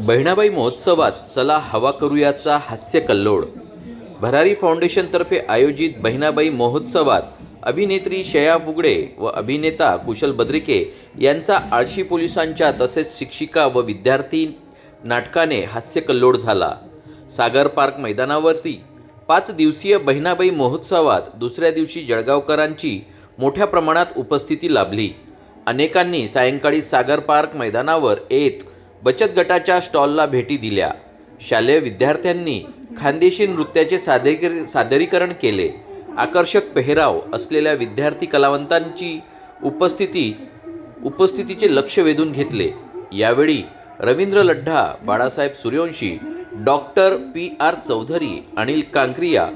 बहिणाबाई महोत्सवात चला हवा करूयाचा हास्य कल्लोळ. भरारी फाउंडेशनतर्फे आयोजित बहिणाबाई महोत्सवात अभिनेत्री शया फुगडे व अभिनेता कुशल बद्रिके यांचा आळशी पोलिसांच्या तसेच शिक्षिका व विद्यार्थी नाटकाने हास्य कल्लोळ झाला. सागर पार्क मैदानावरती पाच दिवसीय बहिणाबाई महोत्सवात दुसऱ्या दिवशी जळगावकरांची मोठ्या प्रमाणात उपस्थिती लाभली. अनेकांनी सायंकाळी सागर पार्क मैदानावर येत बचत गटाच्या स्टॉलला भेटी दिल्या. शालेय विद्यार्थ्यांनी खानदेशी नृत्याचे सादरीकर सादरीकरण केले. आकर्षक पेहराव असलेल्या विद्यार्थी कलावंतांची उपस्थिती उपस्थितीचे लक्ष वेधून घेतले. यावेळी Ravindra Laddha Balasaheb Suryavanshi doctor P R Chaudhari Anil Kankariya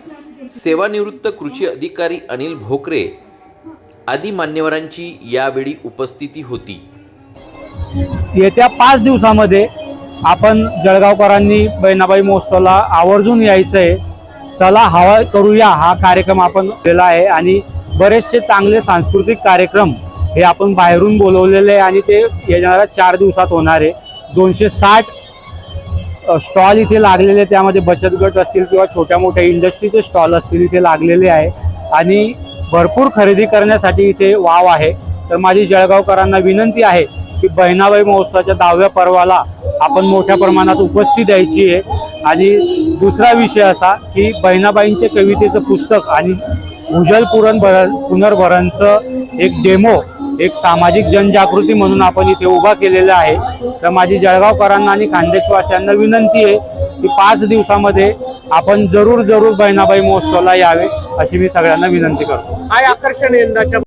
सेवानिवृत्त कृषी अधिकारी अनिल भोकरे आदी मान्यवरांची यावेळी उपस्थिती होती. येत्या पाच दिवसामध्ये आपण जळगावकरांनी बहिणाबाई महोत्सवाला आवर्जून यायचं आहे चला हवा करूया हा कार्यक्रम आपण केला आहे आणि बरेचसे चांगले सांस्कृतिक कार्यक्रम हे आपण बाहेरून बोलवलेले आहे आणि ते येणाऱ्या चार दिवसात होणार आहे. दोनशे साठ स्टॉल इथे लागलेले त्यामध्ये बचत गट असतील किंवा छोट्या मोठ्या इंडस्ट्रीचे स्टॉल असतील इथे लागलेले आहे. आणि भरपूर खरेदी करण्यासाठी इथे वाव आहे. तर माझी जळगावकरांना विनंती आहे की बहिणाबाई महोत्सवाच्या दहाव्या पर्वाला आपण मोठ्या प्रमाणात उपस्थिती द्यायची आहे आणि दुसरा विषय असा की बहिणाबाईंचे कवितेचं पुस्तक आणि भूजल पुरण भर पुनर्भरणचं एक डेमो एक सामाजिक जनजागृती म्हणून आपण इथे उभा केलेला आहे. तर माझी जळगावकरांना आणि खानदेशवासियांना विनंती आहे की पाच दिवसामध्ये आपण जरूर जरूर बहिणाबाई महोत्सवाला यावे अशी मी सगळ्यांना विनंती करतो. काय आकर्षण यंदाच्या